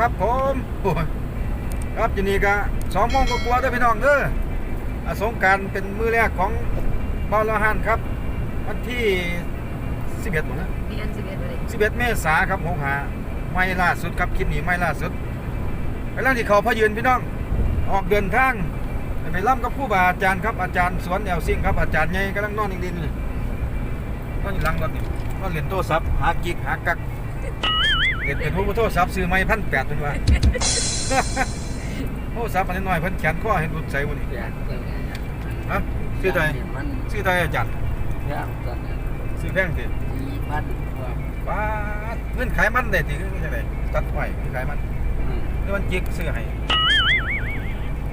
ครับ ผมครับทีนี้ก็สองโมงกว่าๆเด้อพี่น้องเด้ออ่าสงการเป็นมือแรกของบอลฮันครับ วันที่11บ่นะมีอันสิบเอ็ดเลย11เมษาครับหกหาไม่ล่าสุดครับคลิปนี้ไม่ล่าสุดไปล่างที่เขาพยืนพี่น้อง ออกเดินทางไปล่ำกับผู้บาอาจารย์ครับอาจารย์สวนแอลซิงครับอาจารย์ใหญ่กำลังนอนดินๆนี่นอนอยู่หลังรถนี่นอนเล่นโทรศัพท์หากิกหากัก เล่นเป็นผู้โทรศัพท์ซื้อไม่พันแปดเป็นว่าโทรศัพท์อันนี้หน่อยเพิ่นแขนข้อเห็นรุดใส่วันนี้เปลี่ยนตัวไงฮะซื้อไทยมันซื้อไทยอาจารย์เรื่องตัวนั้นซื้อแพงสิสี่พันกว่าป้าดเงินขายมันได้สิคือจังไดตัดไว้เงินขายมันอืมนี่มันจิกซื้อให้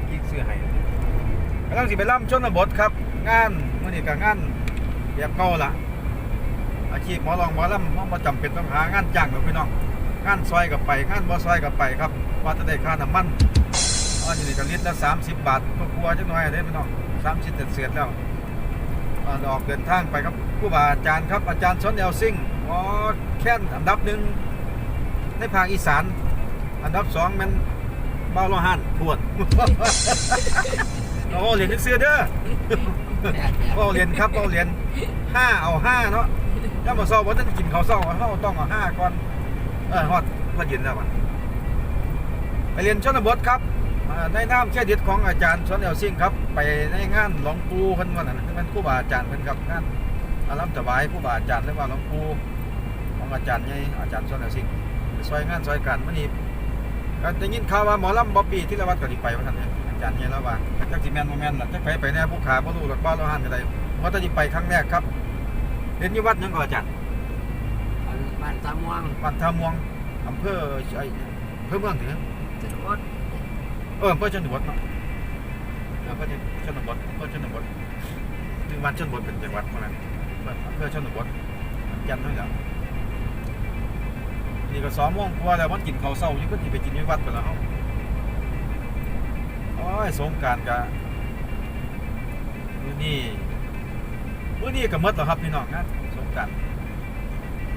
จิกซื้อให้กำลังสิไปล่ำชนบทครับ งานมื้อนี้ก็งานแบบเก่าล่ะอาชีพหมอรองหมอลำมันบ่จำเป็นต้องหางานจ้างหรอกพี่น้อง งานซอยกับไปงานบ่ซอยกับไปครับว่าจะได้ค่าน้ำมันอันนี้ก็ลิตรละ30บาทก็กลัวจังหน่อยเด้พี่น้อง30เศษๆแล้วออกเดินทางไปครับผู้บาอาจารย์ครับอาจารย์สนแอลซิงอ๋อแค่นอันดับหนึ่งในภาคอีสาน อันดับสองมันเบาโลหันพวดโอ้เหรียญซื้อเด้อโอ้เหรียญครับโอ้เหรียญห้าเอาห้าเนาะถ้ามาเศร้าว่าต้องกินข้าวเศร้าเขาต้องเอาห้าก่อน เออฮอดพย็นแล้วมันไปเรียนชนบทครับในน้ำแค่ดิดของอาจารย์สวนเอลซิงครับ ไปในงานหลวงปู่เพิ่นวันนั้นคือมันครู่บาอาจารย์เพิ่นครับงานอารัมถวายครู่บาอาจารย์เรียกว่าหลวงปู่ของอาจารย์ใหญ่อาจารย์สวนเอลซิงไปซอยงานซอยการมื่อนี้ก็ได้ยินข่าวว่าหมอลำบ๊อบบี้ที่ละวัดก็สิไปว่าท่านเนี่ยอาจารย์ใหญ่แล้วว่าจักสิแมนบ่แม่นล่ะจักไปไปแน่ผู้ขาบ่รู้หรอกบ้านเราหันจะได้ว่าจะไปครั้งแรกครับเรียนอยู่วัดยังก่อนอาจารย์อันบ้านตาม่วงวัดท่าม่วงอำเภอไอ้อำเภอเมืองถึงจุดอดเอออำเภอชนบทเนาะอำเภอชนบทอำเภอชนบทถึงวันชนบทเป็นจังหวัดเท่านั้นอำเภอชนบทจันทร์นั่นแหละนี่ก็สองโมงกว่าแล้วมันกินข้าวเช้าอยู่ก็สิไปกินอยู่วัดไปแล้วเฮาโอ้ยสงกรารกะมื้อนี้มื้อนี้ก็หมดแล้วครับพี่น้องนะสงกราร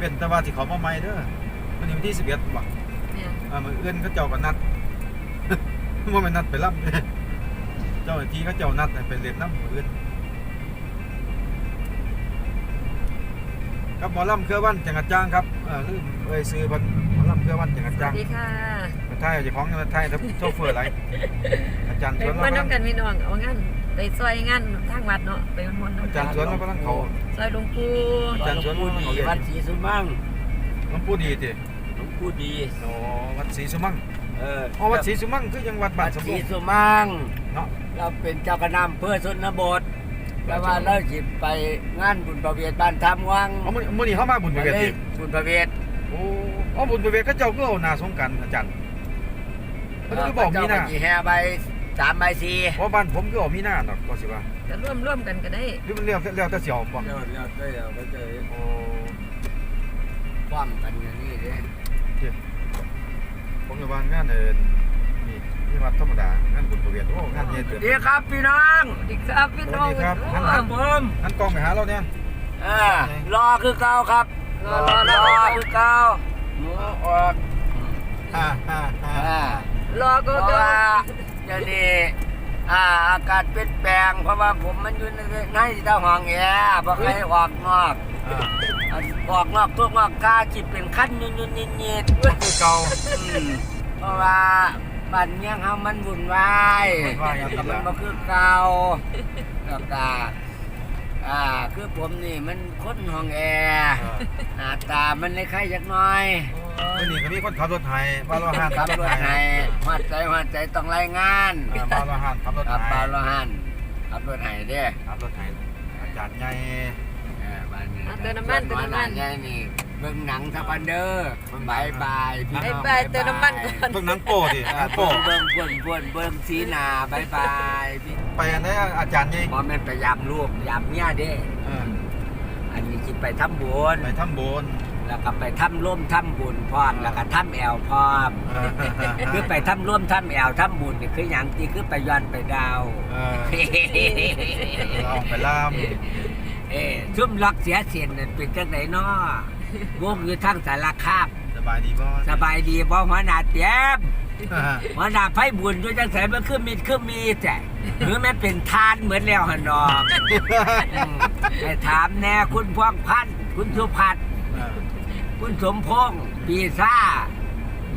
เป็นแต่ว่าสิเขามาใหม่เด้อมื้อนี้วันที่11บ่เนี่ยอ่ามืออื่นเขาเจ้าก็นัด ว่ามันนัดไปรับเจ้าหน้าที่เขาเจ้านัดให้ไปเรียนน้ำมืออื่นครับหมอลำเครือวันจังหวัดจ้างครับเออลืมเอ่ยซื้อเพันหมอลำเครือวันจังหวัดสวัจ้างสดีค่ะเป็นไทยเจ้าของเป็นไทยทับโชเฟอร์อะไรอาจารย์ไปสวนมาเราน้ำกันพี่น้องเอางั้น ไปซอยงานทางวัดเนาะไปมวนๆอาน้ำจารย์สวนเรากำลังเขาซอยหลวงปู่อาจารย์สวนหลวงเราปู่เขาดีเรียนวัดศรีสุมังหลวงปู่ดีติหลวงปู่ดีโอ้วัดศรีสุมั่งเอออ๋อวัดศรีสุมั่งคือยังวัดบ้าวันดสมศบูรีรณ์สุมังเนาะเราเป็นเจ้าคณะอำเภอชนบทแต่ว่าเราสิไปงานบุญประเวทบ้านทำวังเอามื้อมื้อนี้เข้ามาบุญไปเวทเลติยบุญประเวทโอ้อ๋อบุญไปเวทเขาเจ้าก็เอาหนาสงกรารอาจารย์เพิ่นก็บอกมีหน้าเจ้กี่แห่ใบ สามใบสี่เพราะบ้านผมก็เอามีหน้าดอกก็สิว่าจะร่วมร่วมกันก็ได้หรือมันเรียกเรียกแต่เสียวบ่เดี๋ยวเดี๋ยวเดี๋ยวก็เจอโอ้ความกันอย่างนี้เด้ผมจะว่างานเอิ้นนี่ที่วัดธรรมดางานบุญไปเวทโอ้งานใหญ่เติบดีครับพี่น้องสวัสดีครับพี่น้องสวัสดีครับโอ้ครับผมหันกล้องไปหาเราเนี่ยเออรอคือเก่าครับรอรอรรออคือเก่าหมูออกฮ่าฮ่าฮ่าอ่ารอเพก็ราะก็ว่า เดี๋ยวนี้อ่าอากาศเปลี่ยนแปลงเพราะว่าผมมันอยู่ในในเจ้าห้องแอร์บ่เคยออกนอกอ่าอะออกนอกทุกนอกกาจิเป็นขั้นยุ่นยุ่นนิดนิดก็คือเก่าๆอืมเพราะว่าบ้านเมืองเฮามันวุ่นวายวุ่นวายอย่างนี้แล้วก็มันล่ะบ่คือเก่าแล้วก็อ่าคือผมนี่มันคนห้องแอร์หน้าตามันเลยคล้ายจักหน่อย วันนี้ก็มีคนขับรถไถบ้านเราหันขับรถให้หัวใจหัวใจต้องรายงานอ่าบ้านเราหันขับรถขับไถปลาโลหันขับรถให้เด้ขับรถไถอาจารย์ใหญ่เออบ้านนี้อะเติมน้ำมันเติมน้ำมันใหญ่นี่เบิ่งหนังทัพันเด้อบายบายพี่น้องบ๊ายบายเติมน้ำมันก่อน เพิ่งหนังโป้ดิหนังโป้โป้เบิ่งเบิ่งเบิ่งเบิ่งสีหน้าบายบายพี่ไปอันไหนี้อาจารย์ใหญ่บ่แม่นไปยามลูกยามเมียเด้ เอออันนี้สิไปทำบุญไปทำบุญ แล้วก็ไปทำร่วมทำบุญพร้อมแล้วก็ทำแอลพร้อมเออคือไปทำร่วมทำแอลทำบุญนี่คือหยังที่คือไปย้อนไปดาวเออเอาไปล่ามเอ้ชุ่มล็อกเสียเสียนนั่นเป็นจังไหนน้อวงอยู่ทางสารคาบจะบายดีบ่สบายดีบ่หัวหน้าเตียมหัวหน้าไผบุญอยู่จังไสมันคือมีคือมีแต่หรือแม่เป็นทานเหมือนแล้วหั่นดอกอืมให้ถามแน่คุณพวงพันธ์คุณสุพัฒน์เออ คุณสมพงษ์ปีซ่า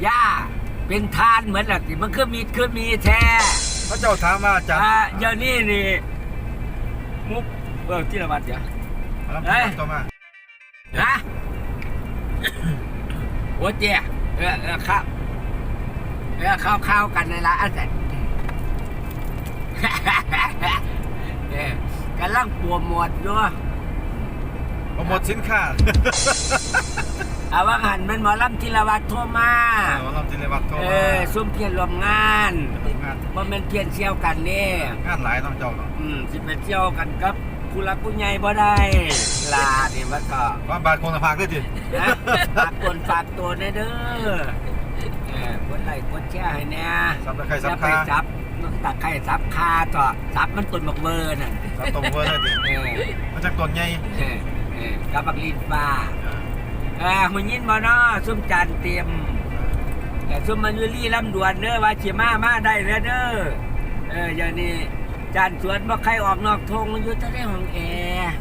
ย่าเป็นทานเหมือนหลักสิมันคือมีคือมีแท้พระเจ้าถามว่าอาจารย์อ่าเดี๋ยวนี้นี่ มุกเออที่ละวัดเดี๋ยวแล้วเอ้ย ต่อมานะโอ้เจ๊เออเออครับเออเข้าเข้ากันในละอันนั้นเออกำลังปวดหมดอยู่ โปรโมทสินค้าเอาว่าหันมันหมอลำทิละวัดโทรมาเออเราจิเลวัตโทรเอมาอซุ่มเพียรรวมงานงานว่ามันเพียรเชี่ยวกันนี่งานหลายเน้องเจ้าเนาะอืมสิไปเที่ยวกันกับผู้รักผู้ใหญ่บ่ได้ลาเนี่ยมันก็ว่าบาทคงจะพากได้จินะฝากตนฝากตัวแน่เด้อเออกดไลค์กดแชร์ให้แน่สำหรับใครอย่าสำไปคัญซับตะไคร้ซับคาต่อซับมันต้นบักเบอร์น่ะสับตรงเวอร์เลยจิเออมาจากต้นใหญ่ เออ เออกับบักลินฟ้าเออหุ่นยินบอนอซุ่มจานเตรียมแต่ซุ่มมันยุรี่ลำดวนเด้อว่าสิมามาได้เด้อเด้อเอออย่างนี้ จานสวนบ่ใครออกนอกทงอยู่แต่ในห้องแอร์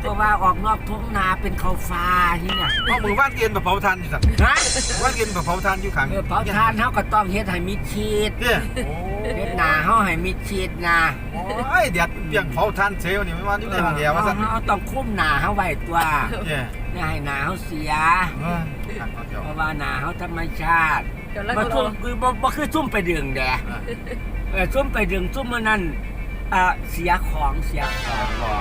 เพราะว่าออกนอกทงนาเป็นเขาฟ้าที่น่ะเอามือว่านเตียนแบบเผาทานอยู่สักฮะว่านเตียนแบบเผาทานอยู่ขังเออเผาทานเฮาก็ต้องเฮ็ดให้มิดชิดเนี่ยโอ้เฮ็ดหน้าเฮาให้มิดชิดนะโอ้ยเดี๋ยวเปียงเผาทานเซลล์นี่ไม่ว่าอยู่ในห้องแอร์ว่าสั่นเฮาต้องคุมหน้าเฮาไว้ตัวเนี่ยอย่าให้หน้าเฮาเสียเออขังเอาเจ้าเพราะว่าหน้าเฮาธรรมชาติเดี๋ยวเราบ่ก็รซุ่อมคือบ่บ่คือซุ่มไปดึงแดอะเออซุ่มไปดึงซุ่มมื้อนั้น อ่าเสียของเสียของรอ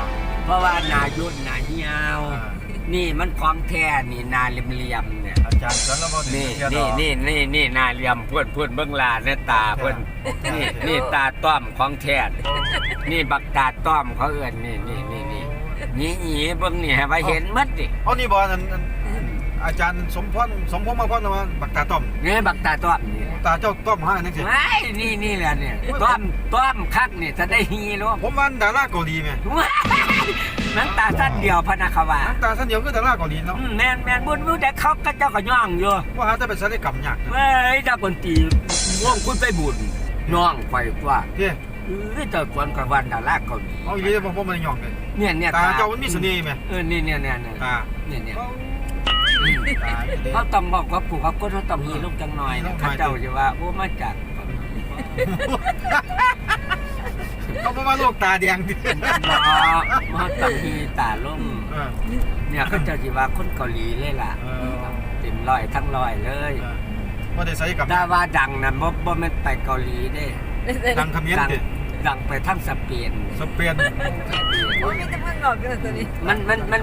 เพราะว่าหน้ายุ่นหน้าเหี่ยว อ่านี่มันของแท้นี่หน้าเหลี่ยมๆเนี่ย อาจารย์สอนแล้วบ่ถึงนี่เที่ยวดนี่อก นี่นี่นี่หน้าเหลี่ยมเพื่อนเพื่อนเบื้องลาเนี่ยตาเพื่อนนี่นี่ตาต้อมของแท้นี่บักตาต้อมเขาเอื่นนี่นี่นี่นี่นี่หนีเบิ่งนี่ให้ว่าเห็นหมัดดิเอานี่บอลอาจารย์สมพรสมพงษ์มาพรมาบักตาต้อม นี่บักตาต้อมนี่ ตาเจ้าต้อมห้านั่นสิไอ้นี่นี่แหละเนี่ยต้อมต้อมคักนี่จะได้ฮีโร่ผมว่าดาราเกาหลีไหมนังตาสั้นเดียวพะนะเขาว่าน้ำตาสั้นเดียวคือดาราเกาหลีเนาะอืมแมนแมนบุญบุญแต่เขาก็เจ้าก็ย่องอยู่ว่าหาจะเป็นศัลยกรรมยากนะเฮ้ยเจ้าคนตีม่วงคุณไปบุญน้องไปว่าเฮ้ยเออเจ้าควรกับวันดาราเกาหลีเอาอีกแล้วผมผมมันยองเลยเนี่ยเนี่ยตาเจ้ามันมีเสน่ห์ไหมเออนี่เนี่ยเนี่ยเนี่ยตาเนี่ยเนี่ยตา เขาต้องบอกว่าปู่เขาก็ต้องมีลูกจังหน่อยนะเข้าเจ้าจะว่าโอ้มาจากเขาบอกว่าโรคตาแดงดิบอกมาต้องมีตาล่มเออเนี่ยเขาเจ้าจะว่าคนเกาหลีเลยล่ะเออเต็มร้อยทั้งร้อยเลยว่าได้ศัลยกรรมถ้าว่าดังนะบ่บ่แม่นไปเกาหลีเด้ดังเขมิ้นดังดิดังไปทั้งสเปนสเปนโอ้ยมีแต่เพิ่งหลอกกันตัวนี้มันมันมัน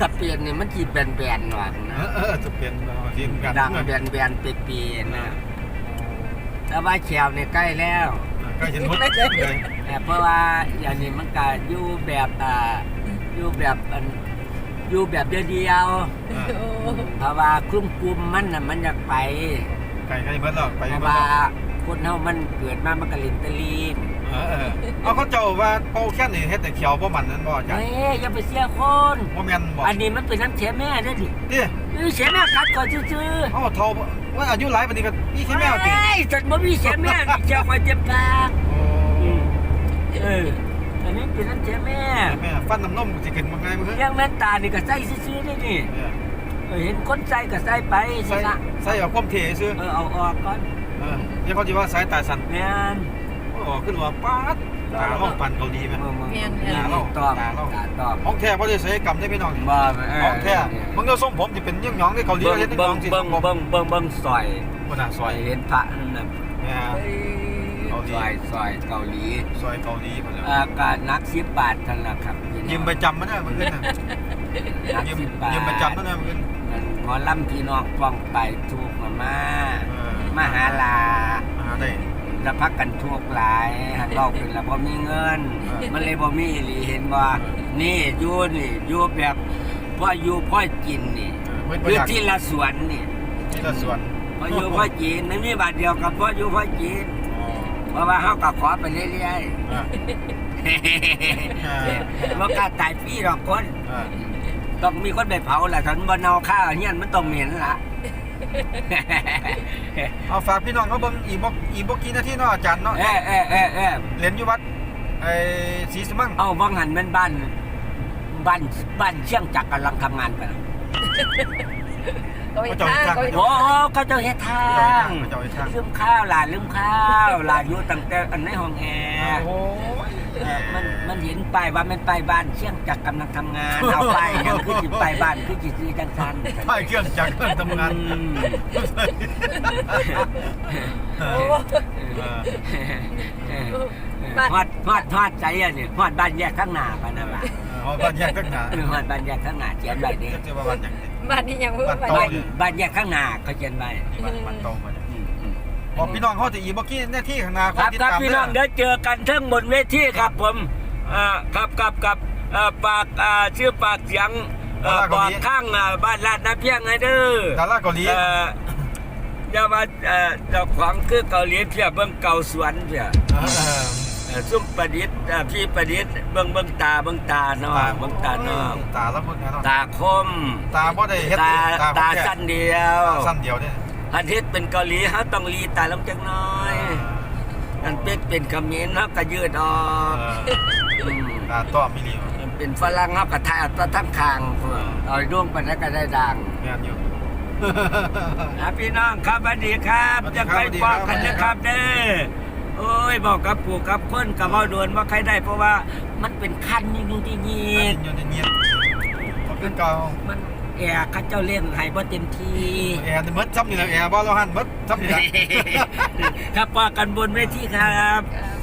สเปนนี่มันจีแบนๆหน่อยนะเออสเปนทีมกันดังแบนๆเปียๆนะแต่ว่าแขวเนี่ยใกล้แล้วใก็เห็นหมดเลยแต่เพราะว่าอย่างนี้มันก็อยู่แบบอ่าอยู่แบบอันอยู่แบบเดียวๆเพราะว่าคลุ้มกลุมมันน่ะมันอยากไปไก่ไก่เบิดหรอกไปเพราะว่าคนเฮามันเกิดมามันก็ลินตะลีน เออเออเอาเขาเจ้าว่าเป่าแค่นี่เฮ็ดแต่เขียวบ่มันนั่นบ่อาจารเฮ้ย์ยอย่าไปเสียคน บ่แม่นบ่อันนี้มันเป็นน้ำเสียแม่เด้อดิติเออเสียแม่กัดก่อนซื่อเอ้าเฒ่าว่าอายุหลายปานนี้ก็มีๆแค่แมวติเฮ้ยฉันบ่มีเสียแม่นี่เจ้าคอยเจ็บปากโอ้เอออันนี้เป็นน้ำเสียแม่แม่ฟันน้ำนมสิขึ้นบ่ไงมื้อเรื่องแม่นตานี่ก็ใส่ซื่อๆได้นี่เออเห็นคนใส่ก็ใส่ไปใส่สิละใส่เอาความเท่ซื่อเออเอาออกก่อนเออเดี๋ยวเขาสิว่าสายตาสั้นแม่น โอ้ขึ้นว่าป๊าดตาลองปันเกาหลีแม่มึงมึงแม่นมึงแม่นตอบตอบตาเราตอบของแท้บ่ได้ศัลยกรรมได้พี่น้องบ่ของแท้มึงก็ทรงผมสิเป็นยิ่งหยองที่เกาหลีเบิ่งเฮ็ดยิ่งหเบิ่ยงองสิเบิ่งเบิ่งเบิ่งเบิ่งซอยบ่น่าซซออยยเห็นพระนั่นน่ะแม่เอ้ยเกาหลี ซอยซอยเกาหลีซอยเกาหลีพุ่นอาการนักสิบบาทกันละครับพี่น้องยืมไปจำมาได้มื้อคืนน่ะนักยืมสิบบาทยืมไปจำมาได้มื้อคืนหมอลำพี่น้องป้องไปทุกข์มามาเออมาหาลา มาหาได้ แล้วพักกันทุกข์หลายหันเราเป็นแล้วบ่มีเงินเออมันเลยบ่มีอีหลีเห็นว่า นี่อยู่นี่อยู่แบบพ่ออยู่พ่อกินนี่เออคือที่ละสวนนี่ที่ละส่วนพ่ออยู่พ่อกินไม่มีบาทเดียวกับพ่ออยู่พ่อกินอ๋อเพราะว่าเฮาก็ขอไปเรื่อยอะๆบ่กล้าตายฟรีหรอกคนอะต้องมีคนไปเผาแหละฉันบ่เนาข้าวเฮียนมันต้องเหม็นล่ะอ เอาฝากพี่น้องเขาเบิ่งอีกบ่อีกบ่กี่นาทีเนาะอาจารย์เนาะเออเออเออเออเรียนอยู่วัดไอ้ศรีสมังเอาว่างหันแมันบ้านบ้านบ้านเชียงจักรกำลังทำงานไปแล้วก็ไปทางก็ไปโอ้เขาเจ้าเฮ็ดทาเจ้าไอ้งทางลืมข้าวหลานลืมข้าวหลานอยู่ตั้งแต่อันในห้องแอร์โอ้ยเออ มันมันเห็นป้ายว่ามันป้ายบ้านเชียงจักรกำลังทำงานเอาป้ายยังคือจิป้ายบ้านคือจิซื้อจังซันไปเครื่องจักรเครื่องทำงานอืมเอโอ้อเออฮอดฮอดฮอดใจอะนี่ฮอดบ้านแยกข้างหน้าปะนะว่าเออบ้านแยกตั้งหนาเออฮอดบ้านแยกข้างหน้าเขียนไว้นี่ก็จะว่าบ้านอย่างนี้บ้านนี้ยังบ่ไปโอ้บ้านยบ้านแยกข้างหน้าเขาเขียนไว้บ้านบ้านโตมาเนี่ยอืมอืม บอกพี่น้องเขาจะอีกบ่กี่นาทีข้างหน้าครับติดครับตามพี่น้องเด้เดี๋ยวเจอกันทั้งบนเวทีครับผมอ่าครับครับครับเอ่อปากอ่าชื่อปากเสียงเอ่อบอกข้างอ่าบ้านลาดน้ำเพียงไงเด้อ ดาราเกาหลี เอ่ออย่ามาเอ่อเจ้าของคือเกาหลีเพียเบิ่งเก่าสวนเพียเออเอ่อซุ่มประดิษฐ์เอ่อพี่ประดิษฐ์เบิ่งเบิ่งตาเบิ่งตาเนาะเบิ่งตาเนาะตาแล้วพุ่นเนาะตาคม ตาบ่ได้เฮ็ดตาตาตาบ่แก่สั้นเดียวตาสั้นเดียวเนี่ย อันเฮ็ดเป็นเกาหลีเฮาต้องลีตาลงจักหน้อย อันเป็ดเป็นเขมิ้นเฮาก็ยืดออกเอออืมตาต้อมิลีมันเป็นฝรั่งเฮาก็ถ่ายเอาแตะทั้งคางพุ่นเอาดวงไปแล้วก็ได้ดังแม่นอยู่อะพี่น้องครับสวัสดีครับสวัสดีจะครับไปสวัสดีฟครัอบกกันนะครับเด้อโอ้ยบอกกับปู่กับคนกับเว้าโดวนว่าใครได้เพราะว่ามันเป็นคันยิ่งๆที่ยียิดนอยู่ในเงียบบ่คือเก่ามัน แอร์เขาเจ้าเล่นให้บ่เต็มที่ แอร์นี่หมดซ้ำนี่แหละแอร์บ่เราหันหมดซ้ำนี่แหละ ครับว่ากันบนเวทีครับครับ